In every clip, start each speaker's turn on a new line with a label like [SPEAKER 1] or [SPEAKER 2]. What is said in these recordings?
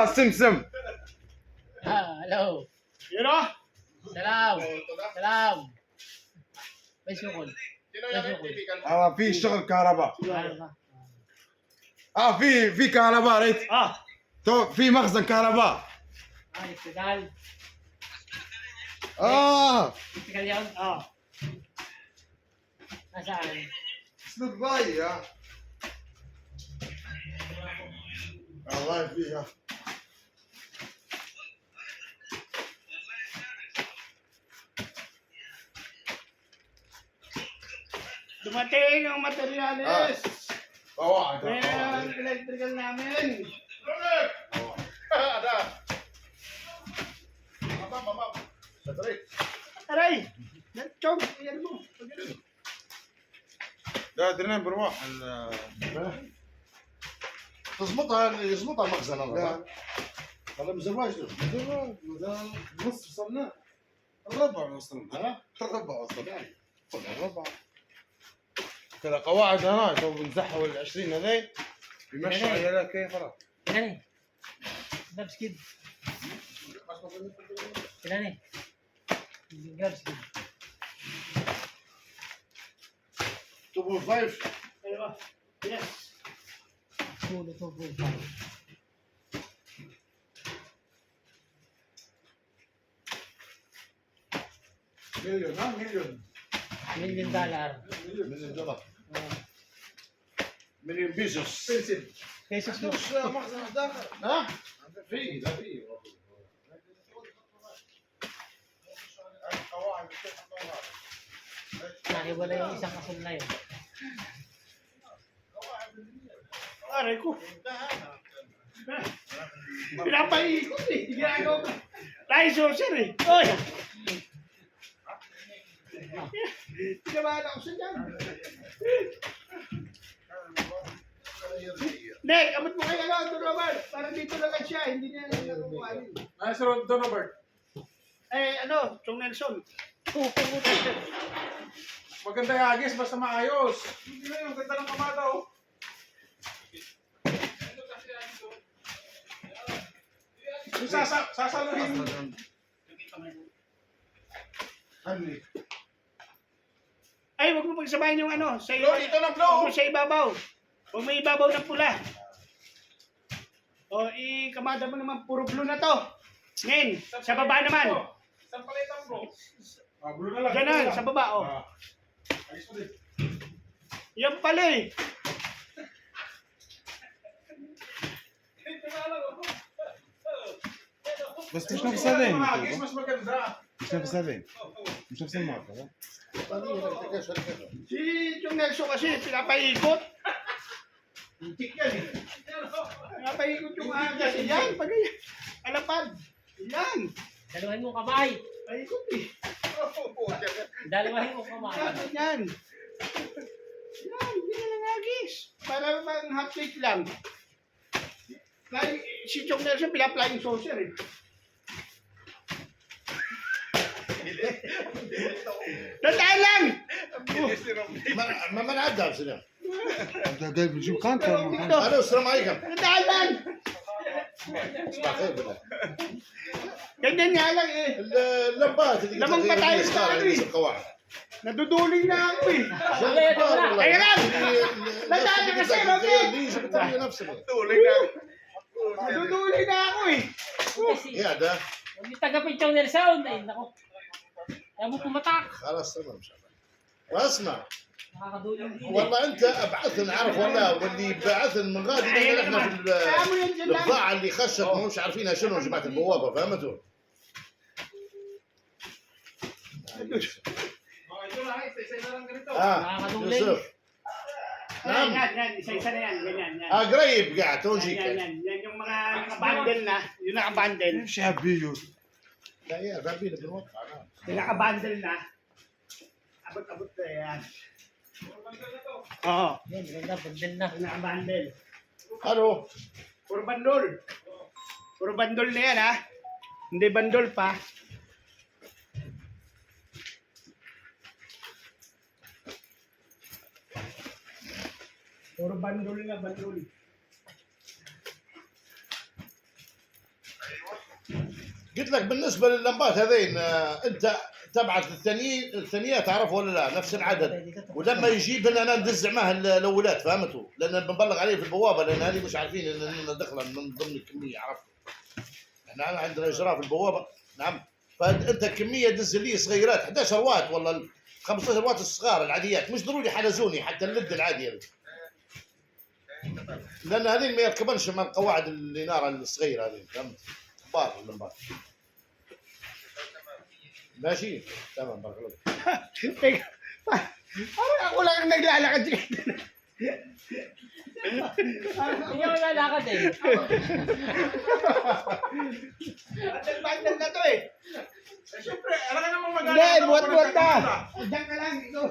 [SPEAKER 1] الله سمسم.
[SPEAKER 2] هلو. يلا. سلام. سلام. إيش شغل؟
[SPEAKER 1] آه في شغل كهرباء. آه في في كهرباء ريت.
[SPEAKER 3] آه.
[SPEAKER 1] تو في مخزن كهرباء.
[SPEAKER 2] آه
[SPEAKER 3] آه.
[SPEAKER 2] آه.
[SPEAKER 1] اسلوب باي الله يفيها
[SPEAKER 3] Dumating ang materyales.
[SPEAKER 1] Ah.
[SPEAKER 3] Oo, ada. Meron ang electrical namin.
[SPEAKER 1] Rolex! Oo. ada. Mamam, mamam. Satuloy.
[SPEAKER 3] Aray! Chong, yan mo.
[SPEAKER 1] لا ادري بنروح
[SPEAKER 4] تظبطها يظبطها
[SPEAKER 1] مخزن
[SPEAKER 4] الله هذا مازال واجد
[SPEAKER 1] مازال نص وصلنا الربع وصلنا الربع وصلنا الربع ترى قواعد هنا تو بنزحوا ال 20 هذين بمشوا لا كيف
[SPEAKER 2] إيه، خلاص. كلاني بابس كده. كلاني بابس كده.
[SPEAKER 4] توبول فايف
[SPEAKER 3] أيوه.
[SPEAKER 2] يس توبول فايف
[SPEAKER 1] مليون ها مليون.
[SPEAKER 2] Million dollar.
[SPEAKER 4] مليون دولار مليون بيزوس
[SPEAKER 2] Pesos mo.
[SPEAKER 1] مش مخزن داخل
[SPEAKER 4] ها في لا في
[SPEAKER 1] قواعد
[SPEAKER 2] Nakiwala yung isang kasul na yun.
[SPEAKER 3] Aray ko. Pinapaikot eh. Ginagawa ko. Tayo saucer eh. Oy! Tinamaan ako sa dyan. Nick, abot mo kayo ano, Don Robert. Parang dito na lang siya, hindi niya lang nakukuhanin. Ah,
[SPEAKER 5] Sir Don Robert.
[SPEAKER 3] Eh, ano, Chong Nelson.
[SPEAKER 5] Maganda yung agis, basta maayos. Hindi na yung ganda ng kamataw. Yung sasa sasaluhin.
[SPEAKER 1] Ano eh?
[SPEAKER 3] Ay, wag mo pagsabahin yung ano. Sa
[SPEAKER 5] Blow, dito ng blow.
[SPEAKER 3] Huwag mo sa ibabaw. Huwag mo ibabaw ng pula. O, eh, ikamada mo naman. Puro blue na to. Ngayon, sa baba naman.
[SPEAKER 5] Saan pala itong blow? Ah, blue na lang.
[SPEAKER 3] Ganun, sa baba, o.
[SPEAKER 5] Ah. Alis mo din.
[SPEAKER 3] Yan pala eh.
[SPEAKER 1] Basta siya nagsa
[SPEAKER 5] eh. din. Mas maganda.
[SPEAKER 1] Muszę wstawić. Muszę wstawić.
[SPEAKER 3] Si yung Nelson kasi pinapaikot. Intik yan eh. Pinapaikot yung aga. Yan, pag alapad. Yan.
[SPEAKER 2] Dalawahin mo kamay.
[SPEAKER 3] Paikot eh.
[SPEAKER 2] Dalawahin mo kamay.
[SPEAKER 3] Yan, yan. Yan, hindi na nagis. Para mang hot plate lang. Si Chong Nelson pila-flying saucer eh. Dadaan lang!
[SPEAKER 4] Ma- Mamanad daw
[SPEAKER 1] sila. Ano, da da
[SPEAKER 4] bizim kan tamam.
[SPEAKER 3] Alo, selam
[SPEAKER 4] aleyküm. Dadaan lang!
[SPEAKER 3] Bakit ba? Lang eh. L- Lamang
[SPEAKER 4] pa
[SPEAKER 3] tayo
[SPEAKER 4] sa ano. Kawa.
[SPEAKER 3] Naduduling na ako eh.
[SPEAKER 2] Kaya
[SPEAKER 3] lang! Dadaan na kasi, Robin!
[SPEAKER 4] Tuloy na.
[SPEAKER 3] Naduduling na ako eh.
[SPEAKER 4] Yeah,
[SPEAKER 2] da. yung taga-picture nila sound, ay, nako.
[SPEAKER 4] خلاص تمام إن شاء الله. واسمع. والله أنت أبعث نعرف ولا واللي بعث من غادي لأن إحنا في البضاعة اللي خشت ماهوش عارفينها شنو جماعة البوابة فهمتوا؟
[SPEAKER 2] آه
[SPEAKER 4] يوسف.
[SPEAKER 3] نعم.
[SPEAKER 4] آه، قريب قاعد
[SPEAKER 3] تو نجيك نعم. نعم نعم
[SPEAKER 1] نعم نعم
[SPEAKER 4] نعم نعم نعم نعم.
[SPEAKER 3] Yung nakabundle na. Abot-abot na yan. Oo.
[SPEAKER 2] Yan, maganda, bundle na.
[SPEAKER 3] Yung nakabundle.
[SPEAKER 4] Ano?
[SPEAKER 3] Puro bandol. Puro bandol na yan ha. Hindi bandol pa. Puro bandol na bandol.
[SPEAKER 4] قلت لك بالنسبة لللمبات هذين آه، أنت تبعت الثانيين الثانية تعرف ولا لا؟ نفس العدد. ولما يجيب أنا ندز معاه ال- الأولاد فهمتوا لأن بنبلغ عليه في البوابة لأن هذه مش عارفين إن دخلا من ضمن الكمية عرفت؟ إحنا عندنا إجراء في البوابة. نعم. فانت الكميه دز لي صغيرات 11 واط ولا ال 15 واط الصغار العاديات. مش ضروري حلزوني حتى اللد العادي هذه لأن هذين ما يركبنش مع القواعد الاناره الصغيرة هذين فهمت؟ كبار اللمبات. Dasi, tama, baklog.
[SPEAKER 3] Teka, parang ako lang ang naglalakad siya.
[SPEAKER 2] Hindi ako naglalakad eh.
[SPEAKER 3] At nagpagdan na to eh.
[SPEAKER 5] Eh, siyempre, alam ka namang mag-alala.
[SPEAKER 3] Hindi, buwat-buwat ka. Diyan ka lang, ikaw.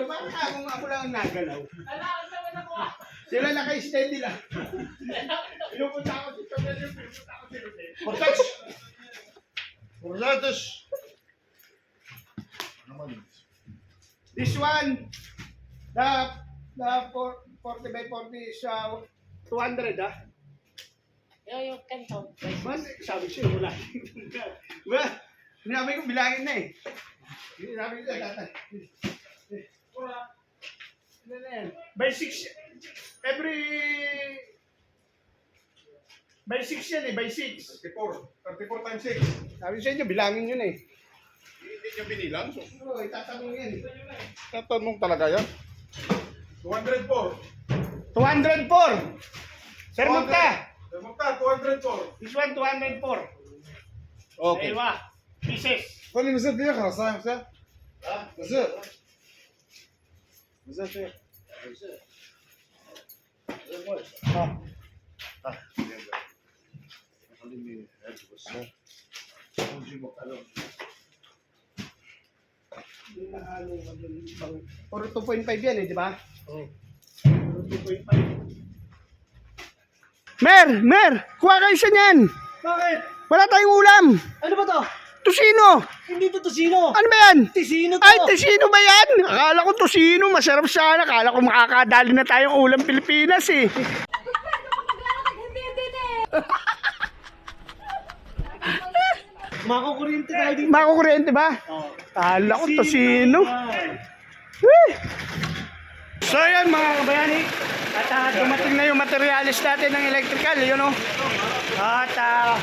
[SPEAKER 3] Bakit ako nga ako lang ang nagalaw?
[SPEAKER 2] Alam, naman ako ah.
[SPEAKER 3] Sila naka-steady lang. Pinupunta ako dito, pinupunta ako dito. Cortex!
[SPEAKER 4] Portax Portax
[SPEAKER 3] This one, the, the for- 40 by 40 is uh, 200 ah.
[SPEAKER 2] Yung yung kanto.
[SPEAKER 3] Man, sabi siya, wala. wala. Sinabi ko, bilangin na eh. Sinabi ko, tatay. Wala. Ano na yan? By 6, every... By 6 yan eh, by 6.
[SPEAKER 5] 34. 34 times 6.
[SPEAKER 3] Sabi sa inyo, bilangin yun eh.
[SPEAKER 4] Hindi niya binilang. So,
[SPEAKER 3] Oo, itatanong yan eh.
[SPEAKER 4] tatanong talaga yan.
[SPEAKER 5] 204.
[SPEAKER 3] 204! Sir Mukta!
[SPEAKER 5] Magta, 204.
[SPEAKER 3] This one, 204.
[SPEAKER 4] Okay.
[SPEAKER 3] Ewa, pieces.
[SPEAKER 1] قول لي مازال فيها خلاص صح مازال مازال مازال me
[SPEAKER 4] help us. Hindi mo karoon. Hindi na.
[SPEAKER 3] Puro 2.5 yan eh, di ba? Oo. Puro 2.5. Mer! Mer! Kuha kayo siya niyan!
[SPEAKER 2] Bakit?
[SPEAKER 3] Wala tayong ulam!
[SPEAKER 2] Ano ba to?
[SPEAKER 3] Tusino!
[SPEAKER 2] Hindi to tusino!
[SPEAKER 3] Ano ba yan?
[SPEAKER 2] Tisino to!
[SPEAKER 3] Ay, tisino ba yan? Akala ko tusino, masarap sana. Akala ko makakadali na tayong ulam Pilipinas eh.
[SPEAKER 2] Makukuryente tayo dito.
[SPEAKER 3] Makukuryente ba?
[SPEAKER 2] Oh.
[SPEAKER 3] Akala ko tusino. Eh. So yan mga kabayani, at ah, dumating na yung materialis natin ng electrical, yun o. At ah,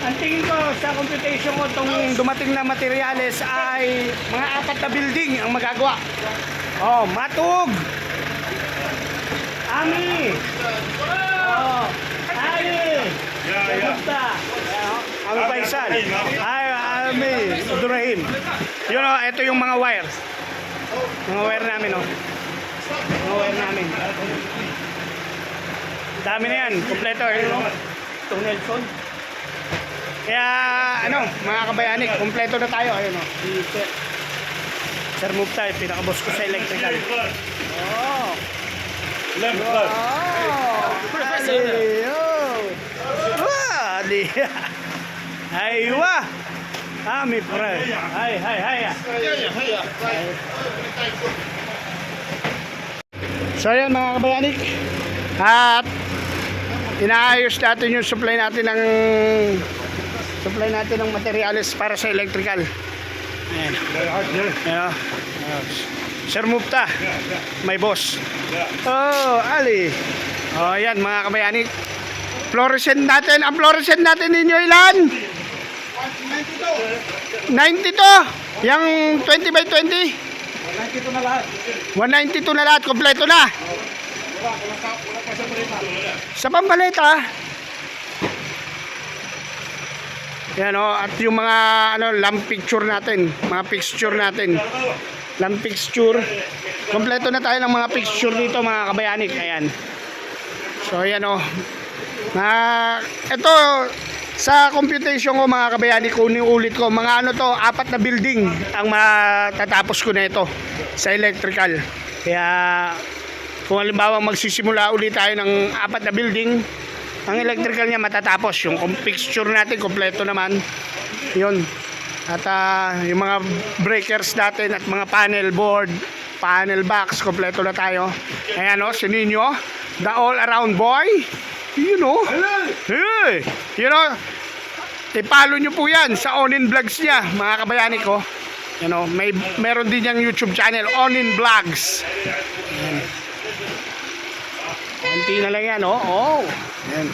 [SPEAKER 3] ang tingin ko sa computation ko itong dumating na materialis ay mga apat na building ang magagawa. Oh, Matug! Ami! Oh, Ali! Kamusta? Ami Paisan. Ay, Ami. Abdurrahim. Yun o, ito yung mga wires. Mga wire namin, oh. Mga wire namin. Dami na yan. Kompleto, eh? Itong Nelson. Kaya, ano, mga kabayani, kompleto na tayo. Ayun, oh. Si Sir. Sir Mufta, eh, pinakaboss ko sa electrical. Oh. Oh. Ali, oh. Ali. Aywa. Ami, pre. Hay, hay, hay. So yan mga kabayanik. At inaayos natin yung supply natin ng supply natin ng materials para sa electrical. Ayan. Ayan. Sir Mufta, my boss. Oh, Ali. Oh, yan mga kabayanik. Fluorescent natin. Ang fluorescent natin ninyo ilan? 92. Yung 20 by 20.
[SPEAKER 5] 92 na lahat.
[SPEAKER 3] 192 na lahat, kompleto na.
[SPEAKER 5] Wala, wala sa
[SPEAKER 3] pambalita. Yan o, at yung mga ano, lamp picture natin, mga fixture natin. Lamp fixture. Kompleto na tayo ng mga fixture dito mga kabayanik. Ayan. So yan o. Na, ito, sa computation ko mga kabayanik, kunin ulit ko, mga ano to, apat na building ang matatapos ko na ito sa electrical. Kaya kung halimbawa magsisimula ulit tayo ng apat na building, ang electrical niya matatapos. Yung fixture natin, kompleto naman. Yun. At ah, yung mga breakers natin at mga panel board, panel box, kompleto na tayo. Ayan o, si Nino, the all around boy. You know? Hey! You know? I-follow nyo po yan sa Onin Vlogs niya, mga kabayani ko. You know, may meron din yung YouTube channel, Onin Vlogs. Yan. Konti na lang yan, oh. Oh. Yan.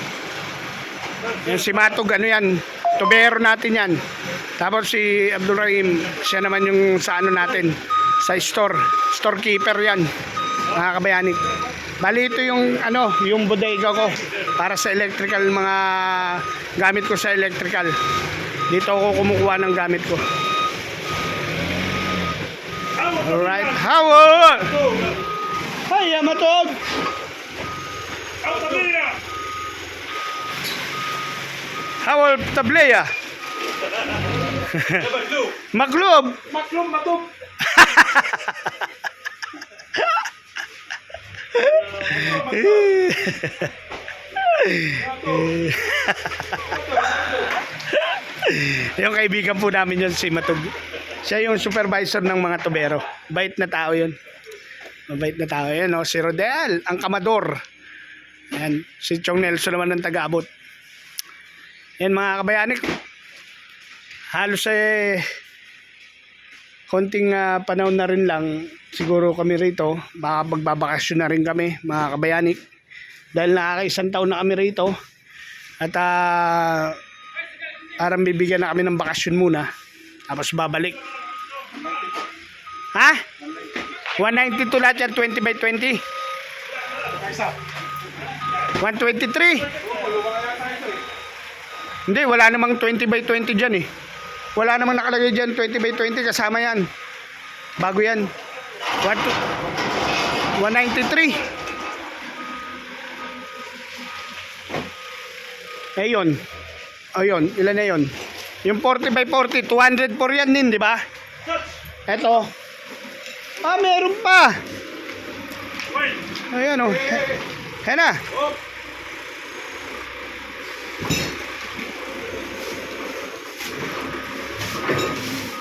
[SPEAKER 3] Yan si Matog, ano yan, tubero natin yan. Tapos si Abdul Rahim, siya naman yung sa ano natin, sa store. Storekeeper yan, mga kabayani. Bali ito yung ano, yung bodega ko para sa electrical mga gamit ko sa electrical. Dito ako kumukuha ng gamit ko. Alright, Howard! Hi, Amatog! Howard Tablea! Maglob!
[SPEAKER 5] Maklum, matub.
[SPEAKER 3] yung kaibigan po namin yun si Matug. Siya yung supervisor ng mga tubero. Bait na tao yun. Mabait na tao yun. No? Si Rodel, ang kamador. Yan. Si Chong Nelson naman ng taga-abot. Yan mga kabayanik. Halos eh konting ah, panahon na rin lang siguro kami rito. Baka magbabakasyon na rin kami mga kabayanik. Dahil nakakaisang taon na kami rito. At ah parang bibigyan na kami ng bakasyon muna. Tapos babalik. Ha? 192 lahat yan, 20 by 20. 123. Hindi, wala namang 20 by 20 dyan eh. Wala namang nakalagay dyan 20 by 20 kasama yan. Bago yan. 1, 193. Ayun. Ayun, ilan na yun? Yung 40 by 40, 204 yan din, di ba? Eto. Ah, meron pa. Ayan o. Oh. Ayan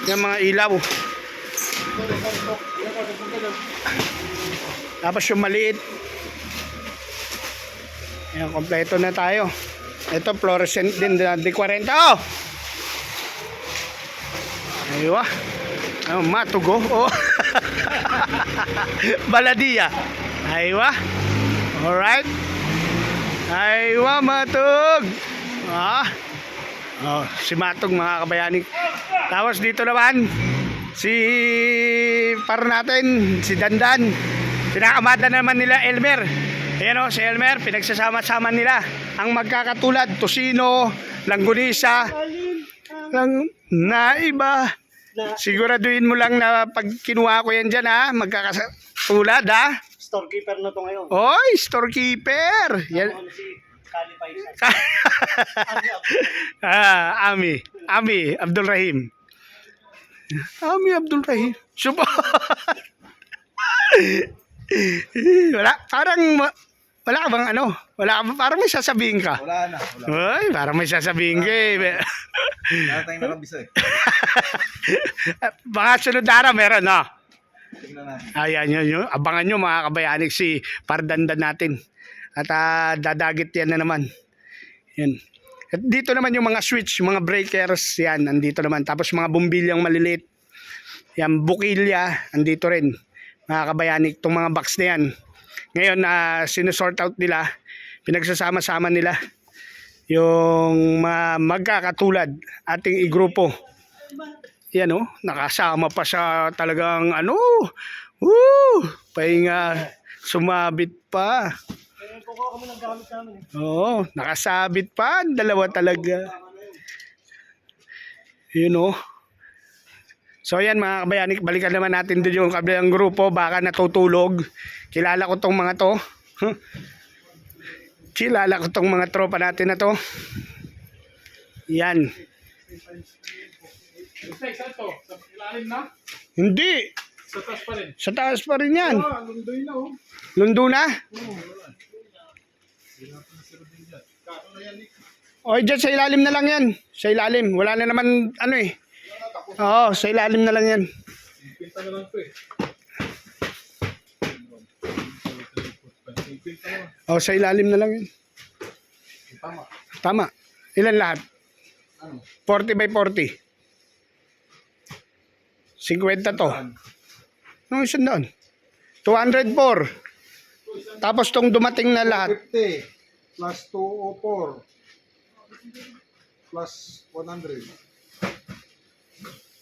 [SPEAKER 3] na. Yan mga ilaw. Tapos yung maliit. Ayan, kompleto na tayo. Ito, fluorescent din, di 40. Oh! Aywa. Oh, matugo. Oh. Baladia. Aywa. Alright. Aywa, matug. Ah. Oh, si Matog mga kabayani. Tapos dito naman si par natin, si Dandan. Pinakamada naman nila Elmer. Ayan o, si Elmer, pinagsasama-sama nila ang magkakatulad, Tosino, Langgunisa, lang naiba. Siguraduhin mo lang na pag kinuha ko yan dyan ha, magkakatulad ha.
[SPEAKER 2] Storekeeper na to ngayon.
[SPEAKER 3] Oy, storekeeper! Yan.
[SPEAKER 2] Ano si Kalipay
[SPEAKER 3] ah, Ami. Ami Abdul Rahim. Ami Abdul Rahim. Subo. wala. Parang wala ka bang ano? Wala ka Parang may sasabihin ka.
[SPEAKER 5] Wala na. Wala.
[SPEAKER 3] Ay, parang may sasabihin ka eh.
[SPEAKER 5] Wala tayong nakabisa eh.
[SPEAKER 3] Mga sunod na araw meron, no?
[SPEAKER 5] Tingnan natin.
[SPEAKER 3] Ayan yun, yun. Abangan nyo mga kabayanik si Pardandan natin. At ah, dadagit yan na naman. Yan. At dito naman yung mga switch, yung mga breakers, yan, nandito naman. Tapos mga bumbilyang maliliit. Yan, bukilya, andito rin. Mga kabayanik, itong mga box na yan. Ngayon, na sinusort out nila, pinagsasama-sama nila yung mga magkakatulad ating igrupo. Yan oh, nakasama pa sa talagang ano, woo, pahinga, sumabit pa. Oo, nakasabit pa, ang dalawa talaga. Yun oh. So yan mga kabayanik, balikan naman natin doon yung kabilang grupo, baka natutulog. Kilala ko tong mga to. Huh? Kilala ko tong mga tropa natin na to. Yan.
[SPEAKER 5] Sa isa to. Sa ilalim na.
[SPEAKER 3] Hindi.
[SPEAKER 5] Sa taas pa rin.
[SPEAKER 3] Sa taas pa rin yan.
[SPEAKER 5] Ah, lundoy na oh.
[SPEAKER 3] Lundo na. O, dyan sa ilalim na lang yan. Sa ilalim. Wala na naman, ano eh. Oo, sa ilalim na lang yan.
[SPEAKER 5] Pinta na lang to eh.
[SPEAKER 3] O, sa ilalim na lang yan.
[SPEAKER 5] Tama.
[SPEAKER 3] Tama. Ilan lahat?
[SPEAKER 5] Ano?
[SPEAKER 3] 40 by 40. 50 to. No, isang daan. 204. Tapos tong dumating na lahat.
[SPEAKER 5] 50 plus 204 plus 100.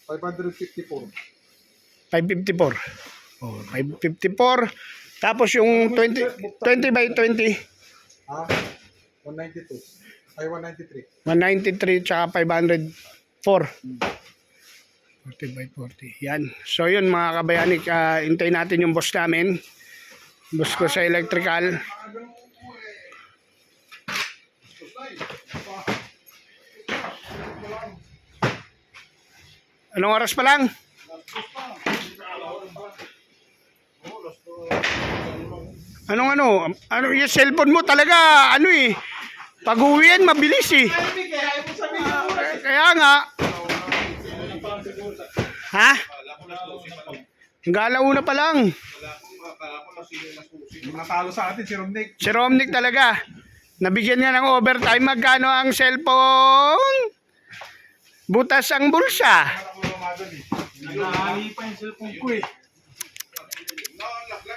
[SPEAKER 5] 554.
[SPEAKER 3] 554. Oh, 554. Tapos yung 20, 20 by 20.
[SPEAKER 5] Ha? 192. Ay, 193.
[SPEAKER 3] 193 tsaka 504. 40 by 40. Yan. So yun mga kabayanik, uh, intay natin yung boss namin. Boss ko sa electrical. Anong oras pa lang? Anong ano? Ano yung cellphone mo talaga ano eh. Pag uwian mabilis eh. Kaya nga. Ha? Hanggang una pa lang.
[SPEAKER 5] Yung natalo sa atin, si Romnick.
[SPEAKER 3] Si Romnick talaga. Nabigyan niya ng overtime. Magkano ang cellphone? Butas ang bulsa.
[SPEAKER 5] Nakahali pa yung cellphone ko eh.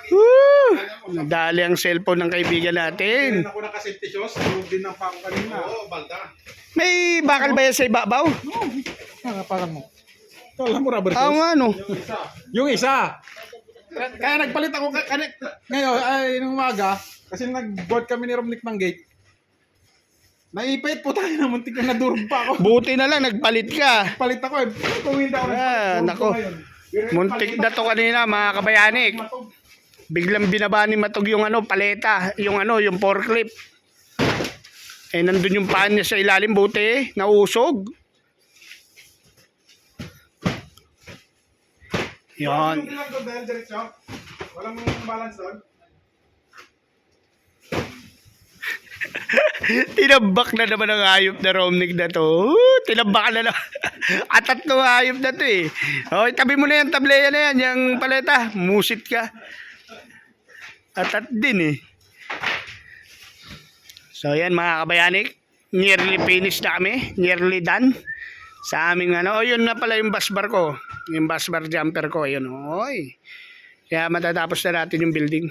[SPEAKER 3] Woo! Nadali ang cellphone ng kaibigan natin.
[SPEAKER 5] Ako nakasafety shoes, tulog din ng kanina.
[SPEAKER 4] Oo, balda.
[SPEAKER 3] May bakal ba yan sa ibabaw?
[SPEAKER 5] Ah, parang mo. Kala mo rubber
[SPEAKER 3] Oo
[SPEAKER 5] shoes?
[SPEAKER 3] nga no.
[SPEAKER 5] Yung isa. Kaya kaya nagpalit ako ka- kani- ngayon ay nung umaga kasi nag-board kami ni Romnick ng gate. Naipit po tayo na muntik na nadurog pa ako.
[SPEAKER 3] Buti na lang nagpalit ka.
[SPEAKER 5] Palit ako eh. Tumingin ako.
[SPEAKER 3] Ah, nako. Muntik na to kanina mga kabayanik. Biglang binaba ni Matog yung ano, paleta, yung ano, yung forklift. Eh, nandun yung paan niya sa ilalim, buti, nausog. Yan.
[SPEAKER 5] Hindi lang doon dahil diretso. Walang balance doon.
[SPEAKER 3] Tinambak na naman ang hayop na Romnick na to. Tinambak na naman. Atat no hayop na to eh. Okay, tabi mo na yan, tableya na yan, yung paleta. Musit ka. Atat din eh. So yan mga kabayanik. Nearly finished na kami. Nearly done. Sa aming ano. Oh, yun na pala yung bus bar ko. Yung bus bar jumper ko. Yun. Oy. Kaya matatapos na natin yung building.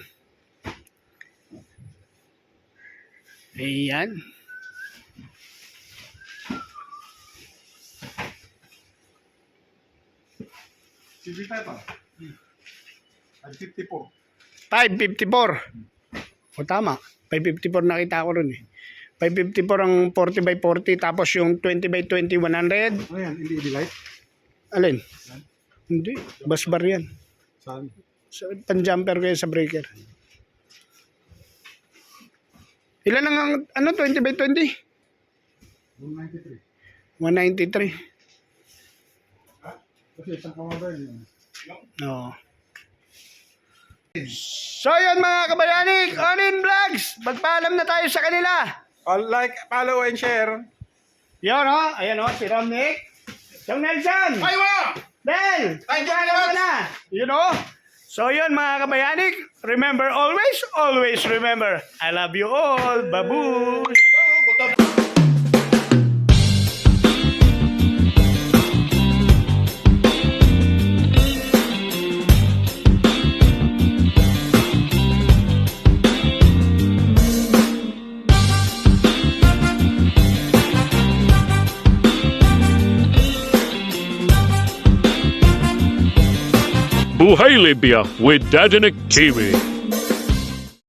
[SPEAKER 3] Ayan.
[SPEAKER 5] Si Vita ito. At 54.
[SPEAKER 3] 554. O tama. 554 nakita ko ron eh. 554 ang 40 by 40 tapos yung 20 by 20 100.
[SPEAKER 5] Ano yan? Hindi light?
[SPEAKER 3] Alin? Hindi. Bus bar yan.
[SPEAKER 5] Saan?
[SPEAKER 3] Sa pan-jumper yan sa breaker. Ilan ang ang- ano 20 by 20?
[SPEAKER 5] 193.
[SPEAKER 3] 193.
[SPEAKER 5] Kasi isang kamabay yun.
[SPEAKER 3] No. So yun mga kabayanik, Onin Vlogs, magpaalam na tayo sa kanila.
[SPEAKER 5] Uh, like, follow, and share.
[SPEAKER 3] Yun o, ayan o, si Romnick. Yung Nelson.
[SPEAKER 4] Ay, wa!
[SPEAKER 3] Bel,
[SPEAKER 4] Ay,
[SPEAKER 3] pagkala mo na. You know? So yun mga kabayanik, remember always, always remember. I love you all. Babush!
[SPEAKER 6] Buhay Libya with Dajanik TV.